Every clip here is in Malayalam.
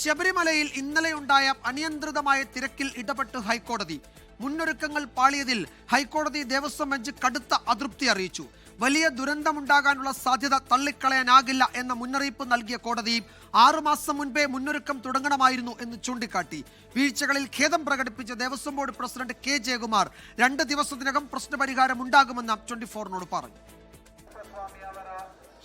ശബരിമലയിൽ ഇന്നലെയുണ്ടായ അനിയന്ത്രിതമായ തിരക്കിൽ ഇടപെട്ട് ഹൈക്കോടതി. മുന്നൊരുക്കങ്ങൾ പാളിയതിൽ ഹൈക്കോടതി ദേവസ്വം ബെഞ്ച് കടുത്ത അതൃപ്തി അറിയിച്ചു. വലിയ ദുരന്തമുണ്ടാകാനുള്ള സാധ്യത തള്ളിക്കളയാനാകില്ല എന്ന മുന്നറിയിപ്പ് നൽകിയ കോടതി ആറുമാസം മുൻപേ മുന്നൊരുക്കം തുടങ്ങണമായിരുന്നു എന്ന് ചൂണ്ടിക്കാട്ടി. വീഴ്ചകളിൽ ഖേദം പ്രകടിപ്പിച്ച Devaswom board president K Jayakumar രണ്ട് ദിവസത്തിനകം പ്രശ്നപരിഹാരം ഉണ്ടാകുമെന്ന് ട്വന്റി ഫോറിനോട് പറഞ്ഞു.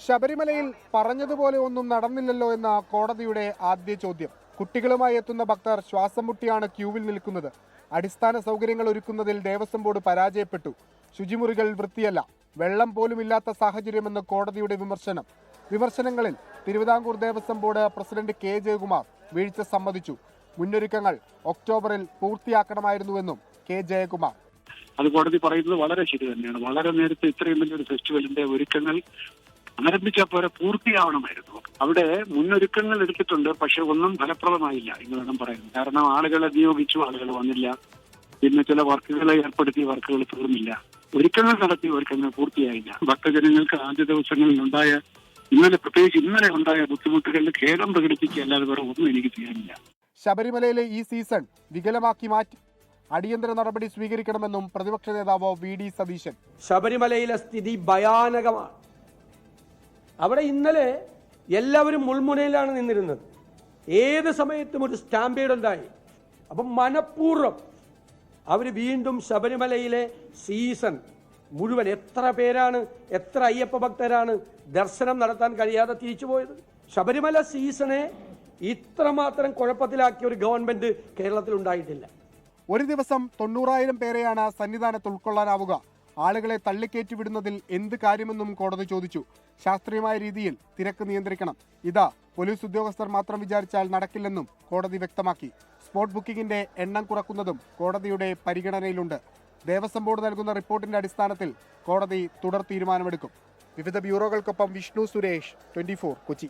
ശബരിമലയിൽ പറഞ്ഞതുപോലെ ഒന്നും നടന്നില്ലല്ലോ എന്ന കോടതിയുടെ ആദ്യ ചോദ്യം. കുട്ടികളുമായി എത്തുന്ന ഭക്തർ ശ്വാസം മുട്ടിയാണ് ക്യൂവിൽ നിൽക്കുന്നത്. അടിസ്ഥാന സൗകര്യങ്ങൾ ഒരുക്കുന്നതിൽ ദേവസ്വം ബോർഡ് പരാജയപ്പെട്ടു. ശുചിമുറികൾ വൃത്തിയല്ല. വെള്ളം പോലും ഇല്ലാത്ത സാഹചര്യമെന്ന് കോടതിയുടെ വിമർശനം. വിമർശനങ്ങളിൽ Travancore Devaswom board president K. Jayakumar വീഴ്ച സമ്മതിച്ചു. മുന്നൊരുക്കങ്ങൾ ഒക്ടോബറിൽ പൂർത്തിയാക്കണമായിരുന്നുവെന്നും കെ. ജയകുമാർ. അത് കോടതി പറയുന്നത് വളരെ ശരി തന്നെയാണ്. വളരെ നേരത്തെ ഇത്രയും വലിയൊരു ഫെസ്റ്റിവലിന്റെ ഒരുക്കങ്ങൾ ആരംഭിച്ചാൽ പോരെ പൂർത്തിയാവണമായിരുന്നു. അവിടെ മുന്നൊരുക്കങ്ങൾ എടുത്തിട്ടുണ്ട് പക്ഷെ ഒന്നും ഫലപ്രദമായില്ല എന്ന് വേണം പറയാൻ. കാരണം ആളുകളെ നിയോഗിച്ചു ആളുകൾ വന്നില്ല. പിന്നെ ചില വർക്കുകളെ ഏർപ്പെടുത്തി വർക്കുകൾ തീർന്നില്ല. ഒരുക്കങ്ങൾ നടത്തി ഒരുക്കങ്ങൾ പൂർത്തിയായില്ല. ഭക്തജനങ്ങൾക്ക് ആദ്യ ദിവസങ്ങളിൽ ഉണ്ടായ ഇന്നലെ പ്രത്യേകിച്ച് ഇന്നലെ ഉണ്ടായ ബുദ്ധിമുട്ടുകളിൽ ഖേദം പ്രകടിപ്പിക്കുക അല്ലാതെ വേറെ ഒന്നും എനിക്ക് ചെയ്യാനില്ല. ശബരിമലയിലെ ഈ സീസൺ വികലമാക്കി മാറ്റി. അടിയന്തര നടപടി സ്വീകരിക്കണമെന്നും പ്രതിപക്ഷ നേതാവ് വി ഡി സതീശൻ. ശബരിമലയിലെ സ്ഥിതി ഭയാനകമാണ്. അവിടെ ഇന്നലെ എല്ലാവരും മുൾമുനയിലാണ് നിന്നിരുന്നത്. ഏത് സമയത്തും ഒരു സ്റ്റാമ്പേഡ് ഉണ്ടായി. അപ്പം മനഃപൂർവം അവർ വീണ്ടും ശബരിമലയിലെ സീസൺ മുഴുവൻ എത്ര പേരാണ് എത്ര അയ്യപ്പ ഭക്തരാണ് ദർശനം നടത്താൻ കഴിയാതെ തിരിച്ചു പോയത്? ശബരിമല സീസണെ ഇത്രമാത്രം കുഴപ്പത്തിലാക്കിയ ഒരു ഗവൺമെന്റ് കേരളത്തിൽ ഉണ്ടായിട്ടില്ല. ഒരു ദിവസം തൊണ്ണൂറായിരം പേരെയാണ് സന്നിധാനത്ത് ഉൾക്കൊള്ളാനാവുക. ആളുകളെ തള്ളിക്കയറ്റി വിടുന്നതിൽ എന്ത് കാര്യമെന്നും കോടതി ചോദിച്ചു. ശാസ്ത്രീയമായ രീതിയിൽ തിരക്ക് നിയന്ത്രിക്കണം. ഇതാ പോലീസ് ഉദ്യോഗസ്ഥർ മാത്രം വിചാരിച്ചാൽ നടക്കില്ലെന്നും കോടതി വ്യക്തമാക്കി. സ്പോട്ട് ബുക്കിംഗിന്റെ എണ്ണം കുറക്കുന്നതും കോടതിയുടെ പരിഗണനയിലുണ്ട്. ദേവസ്വം ബോർഡ് നൽകുന്ന റിപ്പോർട്ടിന്റെ അടിസ്ഥാനത്തിൽ കോടതി തുടർ തീരുമാനമെടുക്കും. വിവിധ ബ്യൂറോകൾക്കൊപ്പം വിഷ്ണു സുരേഷ് ട്വന്റി കൊച്ചി.